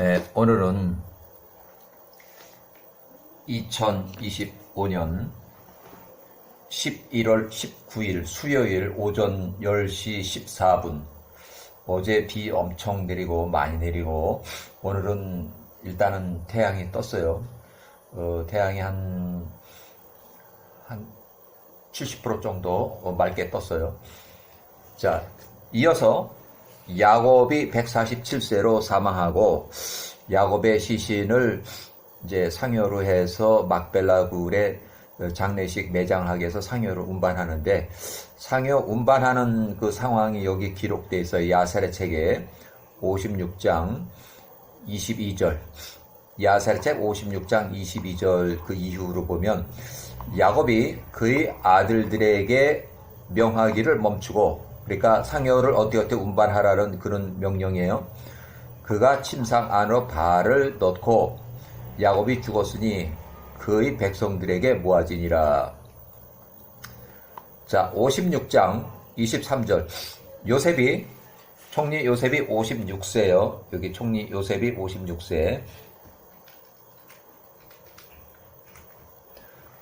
네, 오늘은 2025년 11월 19일 수요일 오전 10시 14분 어제 비 엄청 내리고 많이 내리고 오늘은 일단은 태양이 떴어요. 어, 태양이 한, 한 70% 정도 어, 맑게 떴어요. 자, 이어서 야곱이 147세로 사망하고 야곱의 시신을 이제 상여로 해서 막벨라 굴에 장례식 매장하기 위해서 상여로 운반하는데 상여 운반하는 그 상황이 여기 기록되어 있어요. 야살의 책에 56장 22절 야살의 책 56장 22절 그 이후로 보면 야곱이 그의 아들들에게 명하기를 멈추고 그러니까 상여를 어떻게 어떻게 운반하라는 그런 명령이에요. 그가 침상 안으로 발을 넣고 야곱이 죽었으니 그의 백성들에게 모아지니라. 자, 56장 23절. 요셉이 총리 요셉이 56세요. 여기 총리 요셉이 56세.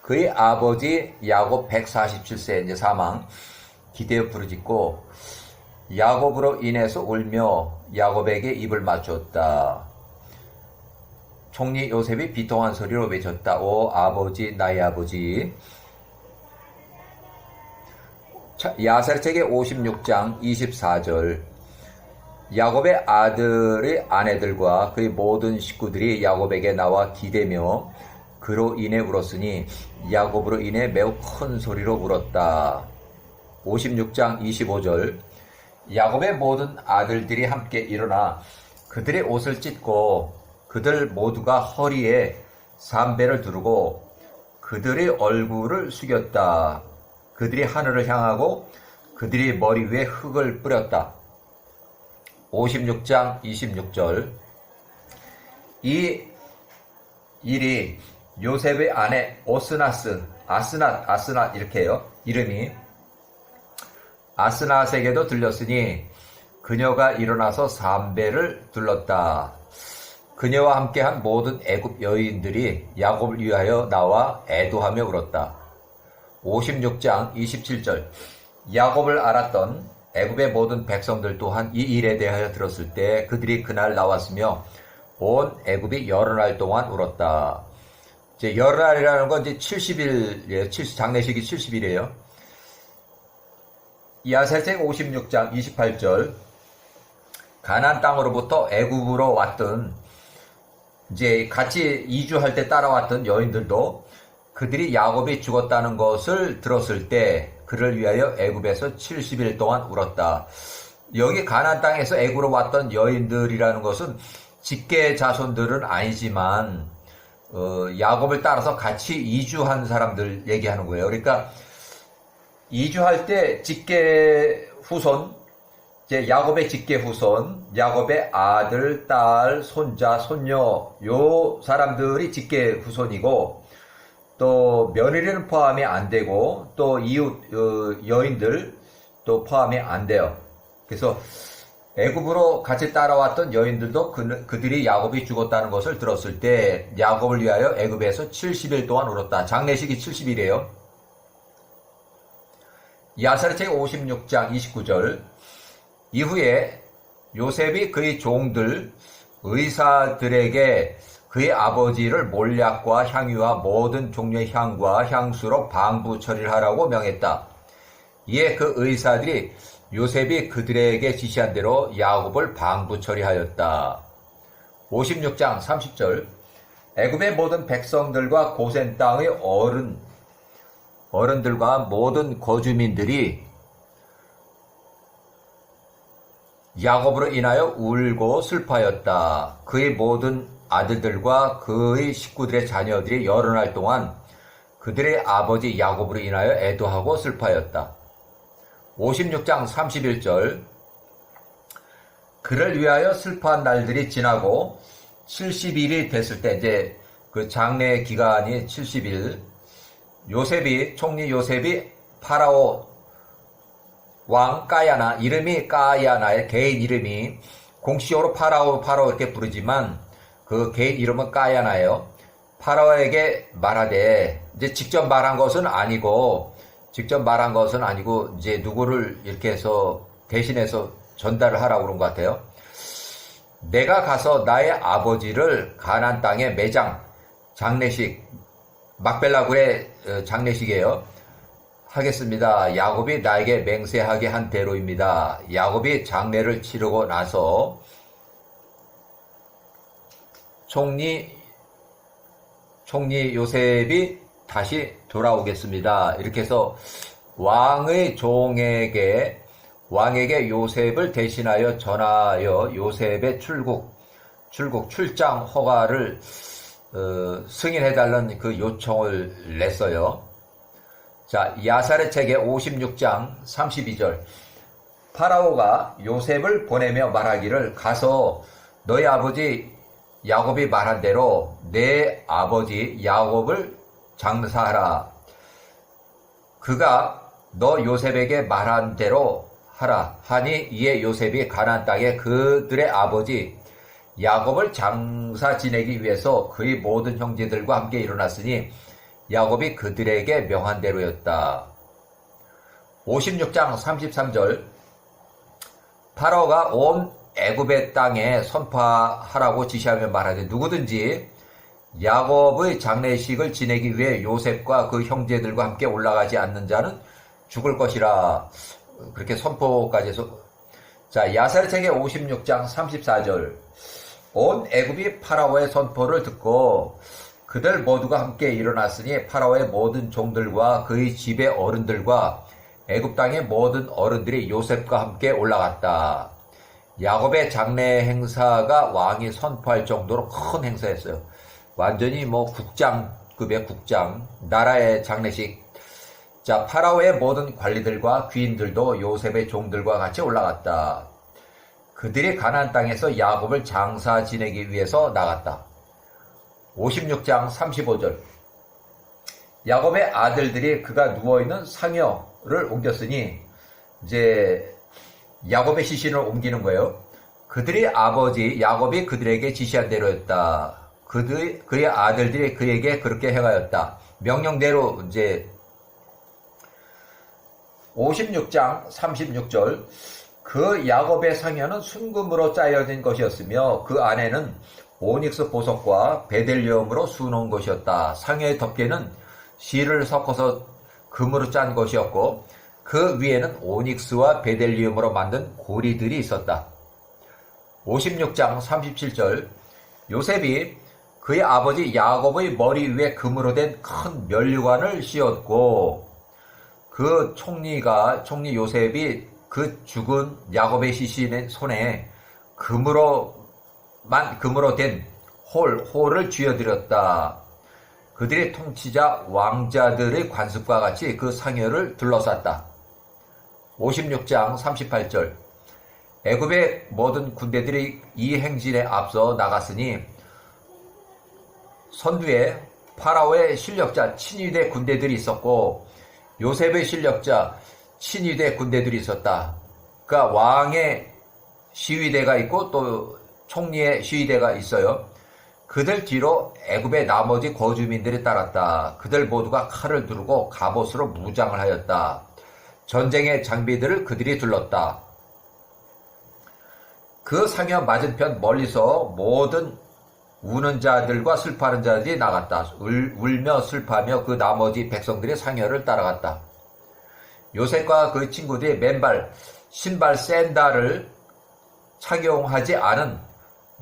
그의 아버지 야곱 147세 이제 사망. 기대어 부르짖고 야곱으로 인해서 울며 야곱에게 입을 맞췄다. 총리 요셉이 비통한 소리로 외쳤다. 오 아버지 나의 아버지. 야살책의 56장 24절 야곱의 아들의 아내들과 그의 모든 식구들이 야곱에게 나와 기대며 그로 인해 울었으니 야곱으로 인해 매우 큰 소리로 울었다. 56장 25절 야곱의 모든 아들들이 함께 일어나 그들의 옷을 찢고 그들 모두가 허리에 삼배를 두르고 그들의 얼굴을 숙였다. 그들이 하늘을 향하고 그들이 머리 위에 흙을 뿌렸다. 56장 26절 이 일이 요셉의 아내 오스나스, 아스낫, 아스낫 이렇게 해요. 이름이 아스낫에게도 들렸으니 그녀가 일어나서 삼배를 둘렀다. 그녀와 함께한 모든 애굽 여인들이 야곱을 위하여 나와 애도하며 울었다. 56장 27절 야곱을 알았던 애굽의 모든 백성들 또한 이 일에 대하여 들었을 때 그들이 그날 나왔으며 온 애굽이 여러 날 동안 울었다. 이제 여러 날이라는 건 이제 70일이에요. 70, 장례식이 70일이에요. 야세책 56장 28절 가난 땅으로부터 애굽으로 왔던 이제 같이 이주할 때 따라왔던 여인들도 그들이 야곱이 죽었다는 것을 들었을 때 그를 위하여 애굽에서 70일 동안 울었다. 여기 가난 땅에서 애굽으로 왔던 여인들이라는 것은 직계 자손들은 아니지만 어, 야곱을 따라서 같이 이주한 사람들 얘기하는 거예요. 그러니까 이주할 때 직계 후손, 이제 야곱의 직계 후손, 야곱의 아들, 딸, 손자, 손녀, 요 사람들이 직계 후손이고, 또 며느리는 포함이 안 되고, 또 이웃 어, 여인들 또 포함이 안 돼요. 그래서 애굽으로 같이 따라왔던 여인들도 그, 그들이 야곱이 죽었다는 것을 들었을 때 야곱을 위하여 애굽에서 70일 동안 울었다. 장례식이 70일이에요. 야사르책 56장 29절 이후에 요셉이 그의 종들 의사들에게 그의 아버지를 몰약과 향유와 모든 종류의 향과 향수로 방부 처리를 하라고 명했다. 이에 그 의사들이 요셉이 그들에게 지시한 대로 야곱을 방부 처리하였다. 56장 30절 애굽의 모든 백성들과 고센 땅의 어른 어른들과 모든 거주민들이 야곱으로 인하여 울고 슬퍼하였다. 그의 모든 아들들과 그의 식구들의 자녀들이 여러 날 동안 그들의 아버지 야곱으로 인하여 애도하고 슬퍼하였다. 56장 31절 그를 위하여 슬퍼한 날들이 지나고 70일이 됐을 때 이제 그 장례 기간이 70일 요셉이 총리 요셉이 파라오 왕 까야나 이름이 까야나의 개인 이름이 공식적으로 파라오 파라오 이렇게 부르지만 그 개인 이름은 까야나예요. 파라오에게 말하되 이제 직접 말한 것은 아니고 직접 말한 것은 아니고 이제 누구를 이렇게 해서 대신해서 전달을 하라고 그런 것 같아요. 내가 가서 나의 아버지를 가난 땅에 매장 장례식 막벨라굴의 어, 장례식이에요. 하겠습니다. 야곱이 나에게 맹세하게 한 대로입니다. 야곱이 장례를 치르고 나서 총리 총리 요셉이 다시 돌아오겠습니다. 이렇게 해서 왕의 종에게 왕에게 요셉을 대신하여 전하여 요셉의 출국 출국 출장 허가를 어, 승인해달라는 그 요청을 냈어요. 자, 야살의 책의 56장 32절. 파라오가 요셉을 보내며 말하기를 가서 너희 아버지 야곱이 말한 대로 내 아버지 야곱을 장사하라. 그가 너 요셉에게 말한 대로 하라. 하니 이에 요셉이 가나안 땅에 그들의 아버지 야곱을 장사 지내기 위해서 그의 모든 형제들과 함께 일어났으니 야곱이 그들에게 명한 대로였다. 56장 33절. 파라오가 온 애굽의 땅에 선포하라고 지시하며 말하되 누구든지 야곱의 장례식을 지내기 위해 요셉과 그 형제들과 함께 올라가지 않는 자는 죽을 것이라. 그렇게 선포까지 해서. 자 야살책의 56장 34절 온 애굽이 파라오의 선포를 듣고 그들 모두가 함께 일어났으니 파라오의 모든 종들과 그의 집의 어른들과 애굽 땅의 모든 어른들이 요셉과 함께 올라갔다. 야곱의 장례 행사가 왕이 선포할 정도로 큰 행사였어요. 완전히 뭐 국장급의 국장, 나라의 장례식. 자, 파라오의 모든 관리들과 귀인들도 요셉의 종들과 같이 올라갔다. 그들이 가나안 땅에서 야곱을 장사 지내기 위해서 나갔다. 56장 35절. 야곱의 아들들이 그가 누워있는 상여를 옮겼으니 이제 야곱의 시신을 옮기는 거예요. 그들의 아버지 야곱이 그들에게 지시한 대로였다. 그들 그의 아들들이 그에게 그렇게 행하였다. 명령대로 이제 56장 36절 그 야곱의 상여는 순금으로 짜여진 것이었으며 그 안에는 오닉스 보석과 베델리움으로 수놓은 것이었다. 상여의 덮개는 실을 섞어서 금으로 짠 것이었고 그 위에는 오닉스와 베델리움으로 만든 고리들이 있었다. 56장 37절 요셉이 그의 아버지 야곱의 머리 위에 금으로 된 큰 면류관을 씌웠고 그 총리가 총리 요셉이 그 죽은 야곱의 시신의 손에 금으로만 금으로 된 홀, 홀을 쥐어드렸다. 그들의 통치자 왕자들의 관습과 같이 그 상여를 둘러쌌다. 56장 38절 애굽의 모든 군대들이 이 행진에 앞서 나갔으니 선두에 파라오의 실력자 친위대 군대들이 있었고 요셉의 실력자 친위대 군대들이 있었다. 그러니까 왕의 시위대가 있고 또 총리의 시위대가 있어요. 그들 뒤로 애굽의 나머지 거주민들이 따랐다. 그들 모두가 칼을 두르고 갑옷으로 무장을 하였다. 전쟁의 장비들을 그들이 둘렀다. 그 상여 맞은편 멀리서 모든 우는 자들과 슬퍼하는 자들이 나갔다. 울, 울며 슬퍼하며 그 나머지 백성들의 상여를 따라갔다. 요셉과 그 친구들이 맨발, 신발 샌달을 착용하지 않은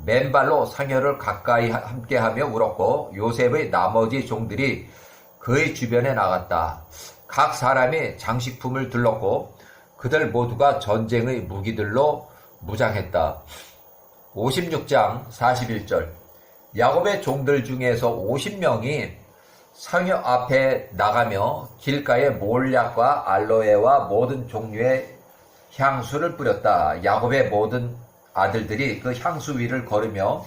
맨발로 상여를 가까이 함께하며 울었고 요셉의 나머지 종들이 그의 주변에 나갔다. 각 사람이 장식품을 둘렀고 그들 모두가 전쟁의 무기들로 무장했다. 56장 41절 야곱의 종들 중에서 50명이 상여 앞에 나가며 길가에 몰약과 알로에와 모든 종류의 향수를 뿌렸다. 야곱의 모든 아들들이 그 향수 위를 걸으며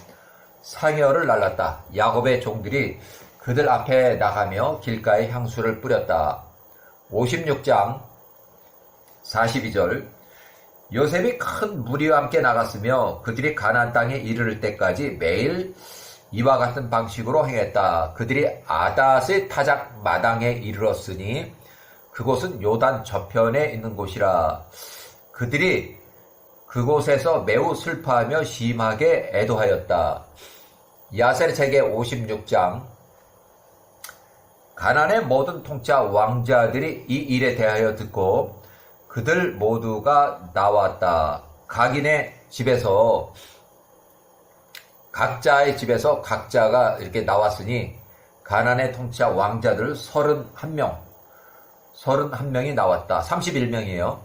상여를 날랐다. 야곱의 종들이 그들 앞에 나가며 길가에 향수를 뿌렸다. 56장 42절 요셉이 큰 무리와 함께 나갔으며 그들이 가나안 땅에 이르를 때까지 매일 이와 같은 방식으로 행했다. 그들이 아닷의 타작 마당에 이르렀으니 그곳은 요단 저편에 있는 곳이라. 그들이 그곳에서 매우 슬퍼하며 심하게 애도하였다. 야셀 책의 56장 가난의 모든 통짜 왕자들이 이 일에 대하여 듣고 그들 모두가 나왔다. 각인의 집에서 각자의 집에서 각자가 이렇게 나왔으니 가난의 통치자 왕자들 31명 31명이 나왔다. 31명이에요.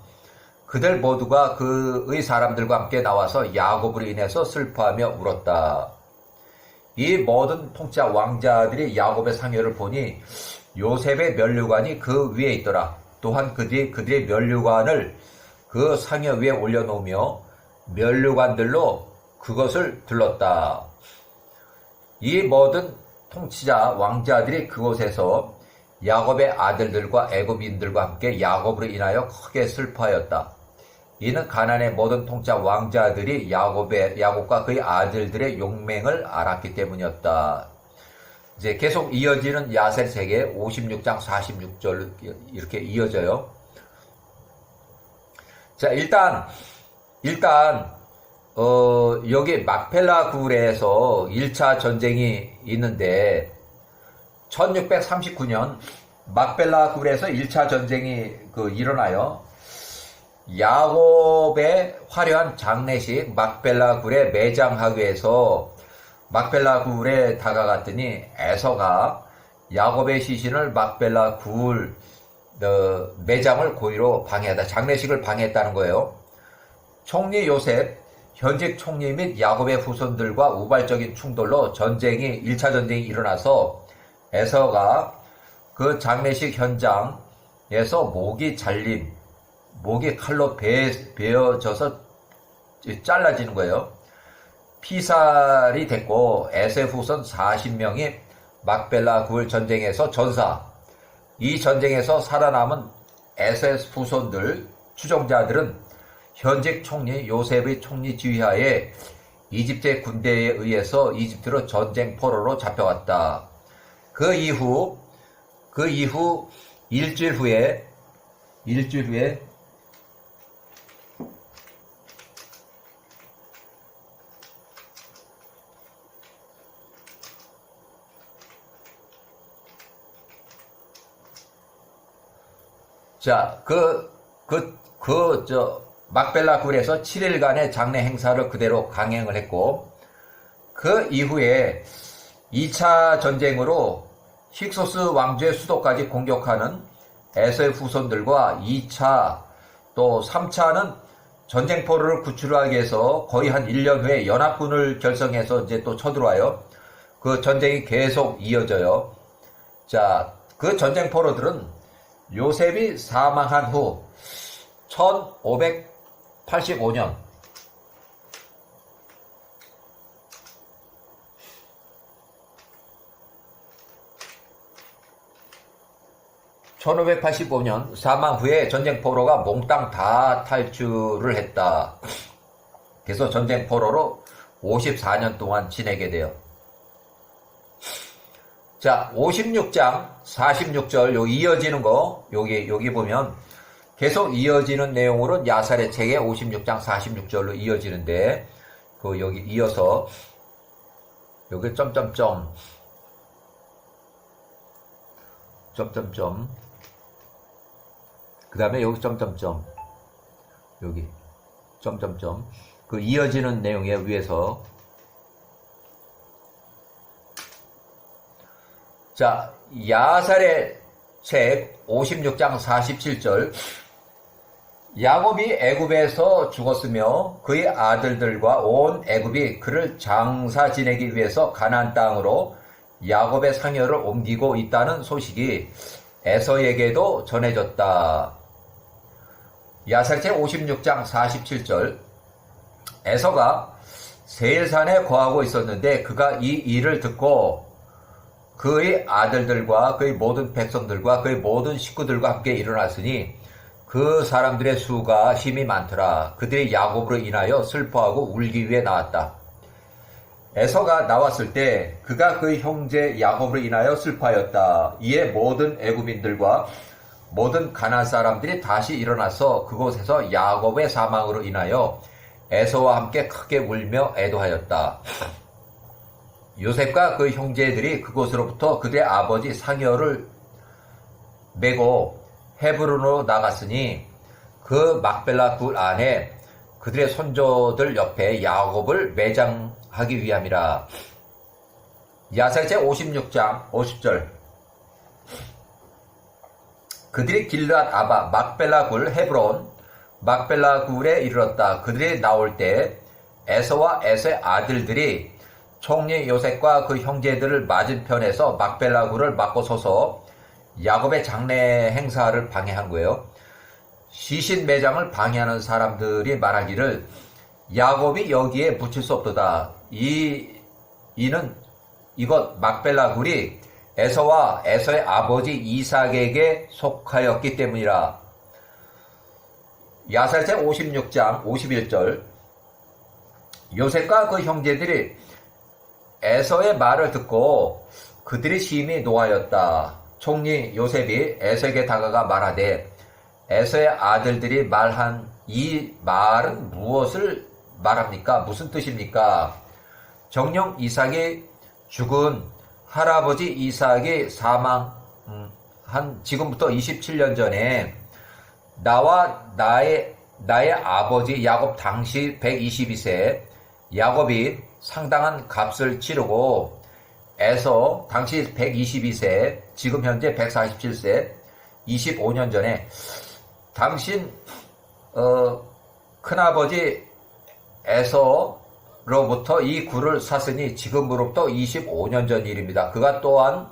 그들 모두가 그의 사람들과 함께 나와서 야곱으로 인해서 슬퍼하며 울었다. 이 모든 통치자 왕자들이 야곱의 상여를 보니 요셉의 면류관이 그 위에 있더라. 또한 그들이 그들의 면류관을 그 상여 위에 올려놓으며 면류관들로 그것을 들렀다. 이 모든 통치자 왕자들이 그곳에서 야곱의 아들들과 애굽인들과 함께 야곱으로 인하여 크게 슬퍼하였다. 이는 가난의 모든 통치자 왕자들이 야곱의 야곱과 그의 아들들의 용맹을 알았기 때문이었다. 이제 계속 이어지는 야셀 세계 56장 46절 이렇게 이어져요. 자, 일단 일단 어, 여기 막펠라 굴에서 1차 전쟁이 있는데 1639년 막벨라 굴에서 1차 전쟁이 그 일어나요. 야곱의 화려한 장례식 막벨라 굴에 매장하기 위해서 막벨라 굴에 다가갔더니 에서가 야곱의 시신을 막벨라 굴 어, 매장을 고의로 방해하다 장례식을 방해했다는 거예요. 총리 요셉 현직 총리 및 야곱의 후손들과 우발적인 충돌로 전쟁이 1차 전쟁이 일어나서 에서가 그 장례식 현장에서 목이 잘림, 목이 칼로 베, 베어져서 잘라지는 거예요. 피살이 됐고 에세 후손 40명이 막벨라 굴 전쟁에서 전사. 이 전쟁에서 살아남은 에세 후손들 추종자들은 현직 총리 요셉의 총리 지휘하에 이집트의 군대에 의해서 이집트로 전쟁 포로로 잡혀왔다. 그 이후 그 이후 일주일 후에 일주일 후에 자, 그, 그, 그, 저, 막벨라 굴에서 7일간의 장례 행사를 그대로 강행을 했고, 그 이후에 2차 전쟁으로 힉소스 왕조의 수도까지 공격하는 에서의 후손들과 2차 또 3차는 전쟁포로를 구출하기 위해서 거의 한 1년 후에 연합군을 결성해서 이제 또 쳐들어와요. 그 전쟁이 계속 이어져요. 자, 그 전쟁 포로들은 요셉이 사망한 후 1585년 1585년 사망 후에 전쟁 포로가 몽땅 다 탈출을 했다. 그래서 전쟁 포로로 54년 동안 지내게 돼요. 자, 56장 46절 요 이어지는 거 여기 여기 보면 계속 이어지는 내용으로 야살의 책의 56장 46절로 이어지는데 그 여기 이어서 여기 점점점 점점점 그 다음에 여기 점점점 여기 점점점 그 이어지는 내용에 위해서. 자 야살의 책 56장 47절 야곱이 애굽에서 죽었으며 그의 아들들과 온 애굽이 그를 장사 지내기 위해서 가나안 땅으로 야곱의 상여를 옮기고 있다는 소식이 에서에게도 전해졌다. 야살제 56장 47절 에서가 세일산에 거하고 있었는데 그가 이 일을 듣고 그의 아들들과 그의 모든 백성들과 그의 모든 식구들과 함께 일어났으니 그 사람들의 수가 힘이 많더라. 그들이 야곱으로 인하여 슬퍼하고 울기 위해 나왔다. 에서가 나왔을 때 그가 그 형제 야곱으로 인하여 슬퍼하였다. 이에 모든 애굽인들과 모든 가나안 사람들이 다시 일어나서 그곳에서 야곱의 사망으로 인하여 에서와 함께 크게 울며 애도하였다. 요셉과 그 형제들이 그곳으로부터 그들의 아버지 상여를 메고 헤브론으로 나갔으니 그 막벨라 굴 안에 그들의 손조들 옆에 야곱을 매장하기 위함이라. 야살 제 56장 50절 그들이 길앗 아바 막벨라 굴 헤브론 막벨라 굴에 이르렀다. 그들이 나올 때 에서와 에서의 아들들이 총리 요셉과 그 형제들을 맞은편에서 막벨라 굴을 막고 서서 야곱의 장례 행사를 방해한 거예요. 시신 매장을 방해하는 사람들이 말하기를 야곱이 여기에 붙일 수 없도다. 이 이는 이것 막벨라 굴이 에서와 에서의 아버지 이삭에게 속하였기 때문이라. 야살제 56장 51절 요셉과 그 형제들이 에서의 말을 듣고 그들이 심히 노하였다. 총리 요셉이 에서에게 다가가 말하되 에서의 아들들이 말한 이 말은 무엇을 말합니까? 무슨 뜻입니까? 정령 이삭이 죽은 할아버지 이삭이 사망한 지금부터 27년 전에 나와 나의 나의 아버지 야곱 당시 122세 야곱이 상당한 값을 치르고 에서 당시 122세 지금 현재 147세 25년 전에 당신 어, 큰아버지 에서로부터 이 굴을 샀으니 지금으로부터 25년 전 일입니다. 그가 또한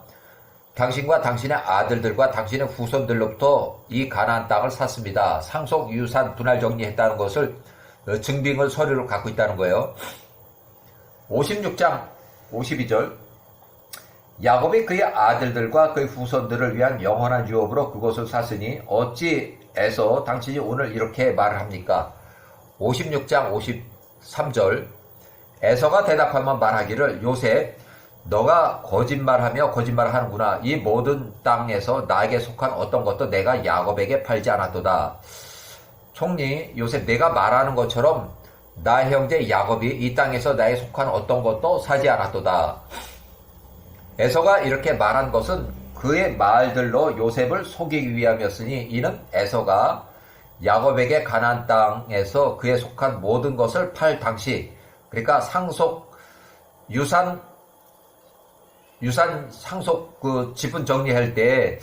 당신과 당신의 아들들과 당신의 후손들로부터 이 가나안 땅을 샀습니다. 상속 유산 분할 정리했다는 것을 어, 증빙을 서류로 갖고 있다는 거예요. 56장 52절 야곱이 그의 아들들과 그의 후손들을 위한 영원한 유업으로 그것을 샀으니 어찌해서 당신이 오늘 이렇게 말을 합니까? 56장 53절. 에서가 대답하면 말하기를 요셉 너가 거짓말하며 거짓말하는구나. 이 모든 땅에서 나에게 속한 어떤 것도 내가 야곱에게 팔지 않았도다. 총리 요셉 내가 말하는 것처럼 나 형제 야곱이 이 땅에서 나에 속한 어떤 것도 사지 않았도다 에서가 이렇게 말한 것은 그의 말들로 요셉을 속이기 위함이었으니 이는 에서가 야곱에게 가나안 땅에서 그에 속한 모든 것을 팔 당시 그러니까 상속 유산 유산 상속 그 지분 정리할 때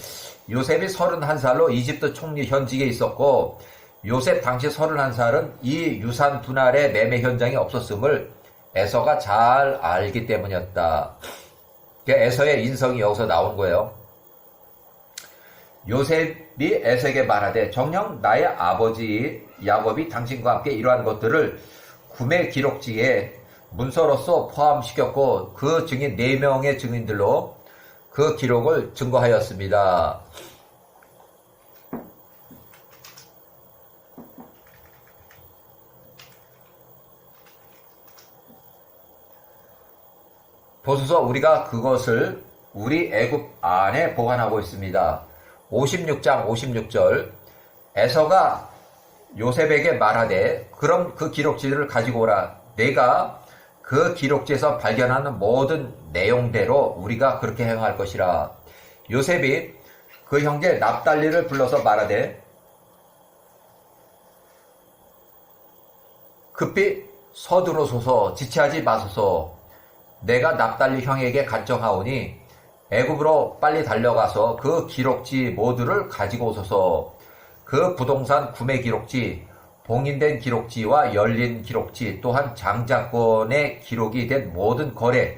요셉이 31살로 이집트 총리 현직에 있었고 요셉 당시 31살은 이 유산 분할의 매매 현장에 없었음을 에서가 잘 알기 때문이었다. 에서의 인성이 여기서 나온 거예요. 요셉이 에서에게 말하되 정녕 나의 아버지 야곱이 당신과 함께 이러한 것들을 구매 기록지에 문서로서 포함시켰고 그 증인 4명의 증인들로 그 기록을 증거하였습니다. 보소서 우리가 그것을 우리 애굽 안에 보관하고 있습니다. 56장 56절 에서가 요셉에게 말하되 그럼 그 기록지를 가지고 오라. 내가 그 기록지에서 발견하는 모든 내용대로 우리가 그렇게 행할 것이라. 요셉이 그 형제 납달리를 불러서 말하되 급히 서두르소서 지체하지 마소서 내가 납달리 형에게 간청하오니 애굽으로 빨리 달려가서 그 기록지 모두를 가지고 오소서 그 부동산 구매 기록지, 봉인된 기록지와 열린 기록지, 또한 장자권의 기록이 된 모든 거래,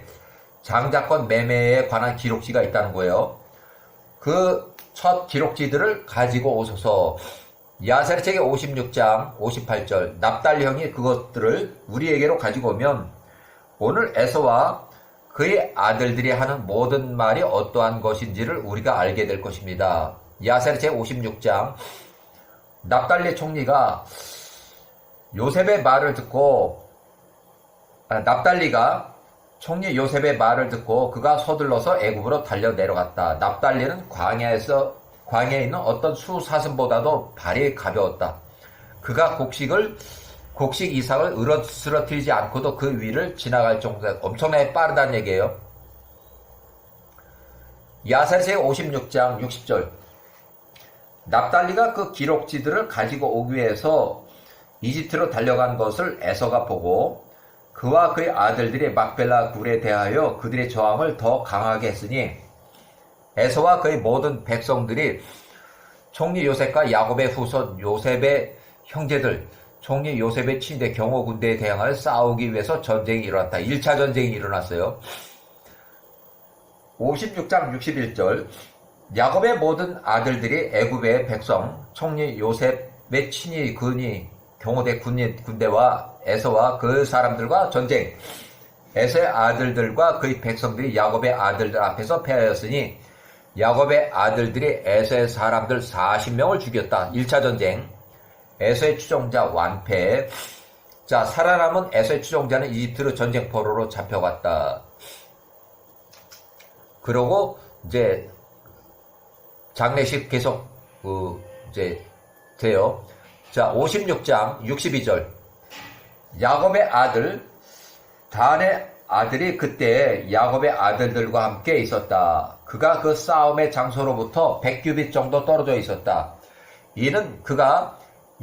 장자권 매매에 관한 기록지가 있다는 거예요. 그 첫 기록지들을 가지고 오소서 야세르 책의 56장 58절 납달리 형이 그것들을 우리에게로 가지고 오면 오늘 에서와 그의 아들들이 하는 모든 말이 어떠한 것인지를 우리가 알게 될 것입니다. 야셀 제56장 납달리 총리가 요셉의 말을 듣고 아, 납달리가 총리 요셉의 말을 듣고 그가 서둘러서 애굽으로 달려 내려갔다. 납달리는 광야에서 광야에 있는 어떤 수사슴보다도 발이 가벼웠다. 그가 곡식을 곡식 이상을 으러스러뜨리지 않고도 그 위를 지나갈 정도로 엄청나게 빠르다는 얘기예요. 야사세 56장 60절 납달리가 그 기록지들을 가지고 오기 위해서 이집트로 달려간 것을 에서가 보고 그와 그의 아들들이 막벨라 굴에 대하여 그들의 저항을 더 강하게 했으니 에서와 그의 모든 백성들이 총리 요셉과 야곱의 후손 요셉의 형제들 총리 요셉의 친대 경호 군대에 대항하여 싸우기 위해서 전쟁이 일어났다. 1차 전쟁이 일어났어요. 56장 61절 야곱의 모든 아들들이 애굽의 백성 총리 요셉의 친히 근이 경호대 군대와 에서와 그 사람들과 전쟁 에서의 아들들과 그의 백성들이 야곱의 아들들 앞에서 패하였으니 야곱의 아들들이 에서의 사람들 40명을 죽였다. 1차 전쟁 에서의 추종자 완패 자 살아남은 에서의 추종자는 이집트로 전쟁포로로 잡혀갔다. 그러고 이제 장례식 계속 그 이제 돼요. 자, 56장 62절. 야곱의 아들 단의 아들이 그때 야곱의 아들들과 함께 있었다. 그가 그 싸움의 장소로부터 100규빗 정도 떨어져 있었다. 이는 그가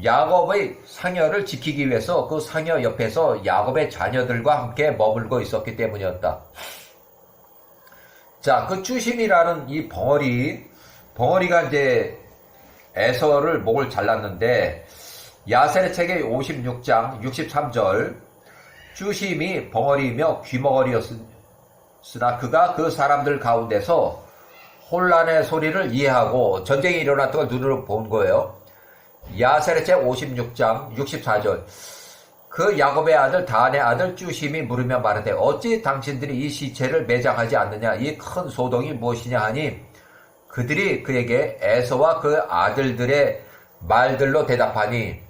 야곱의 상여를 지키기 위해서 그 상여 옆에서 야곱의 자녀들과 함께 머물고 있었기 때문이었다. 자, 그 주심이라는 이 벙어리, 벙어리가 이제 에서를 목을 잘랐는데, 야셀의 책의 56장 63절, 주심이 벙어리이며 귀머거리였으나 그가 그 사람들 가운데서 혼란의 소리를 이해하고 전쟁이 일어났던 걸 눈으로 본 거예요. 책 56장 64절, 그 야곱의 아들 다한의 아들 쭈심이 물으며 말하되 어찌 당신들이 이 시체를 매장하지 않느냐? 이 큰 소동이 무엇이냐 하니? 그들이 그에게 에서와 그 아들들의 말들로 대답하니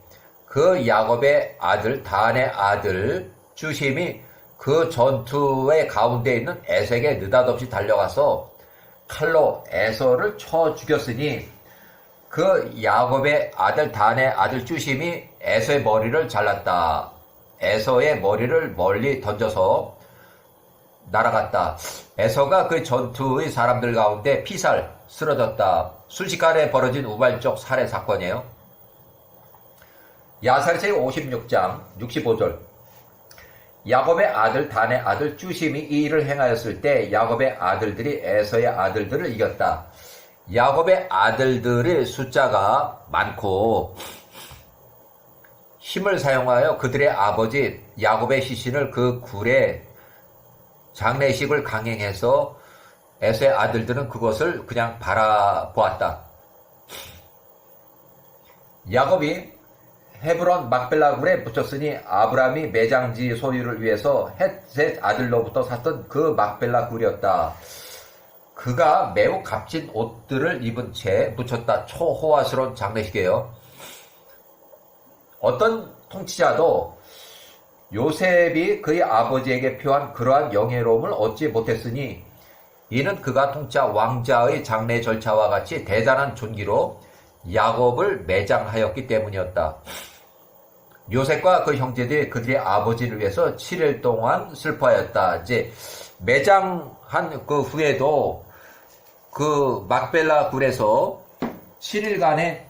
그 야곱의 아들 다한의 아들 쭈심이 그 전투의 가운데 있는 에서에게 느닷없이 달려가서 칼로 에서를 쳐 죽였으니 그 야곱의 아들 단의 아들 쭈심이 에서의 머리를 잘랐다. 에서의 머리를 멀리 던져서 날아갔다. 에서가 그 전투의 사람들 가운데 피살 쓰러졌다. 순식간에 벌어진 우발적 살해 사건이에요. 야살세 56장 65절 야곱의 아들 단의 아들 쭈심이 이 일을 행하였을 때 야곱의 아들들이 에서의 아들들을 이겼다. 야곱의 아들들의 숫자가 많고 힘을 사용하여 그들의 아버지 야곱의 시신을 그 굴에 장례식을 강행해서 에서의 아들들은 그것을 그냥 바라보았다. 야곱이 헤브론 막벨라 굴에 붙였으니 아브라함이 매장지 소유를 위해서 헷셋 아들로부터 샀던 그 막벨라 굴이었다. 그가 매우 값진 옷들을 입은 채 붙였다. 초호화스러운 장례식이에요. 어떤 통치자도 요셉이 그의 아버지에게 표한 그러한 영예로움을 얻지 못했으니 이는 그가 통치자 왕자의 장례 절차와 같이 대단한 존귀로 야곱을 매장하였기 때문이었다. 요셉과 그 형제들이 그들의 아버지를 위해서 7일 동안 슬퍼하였다. 이제 매장한 그 후에도 그 막벨라 굴에서 7일간의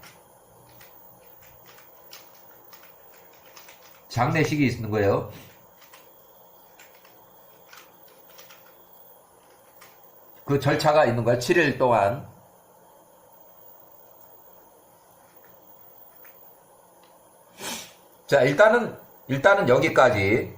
장례식이 있는 거예요. 그 절차가 있는 거야. 7일 동안. 자, 일단은, 일단은 여기까지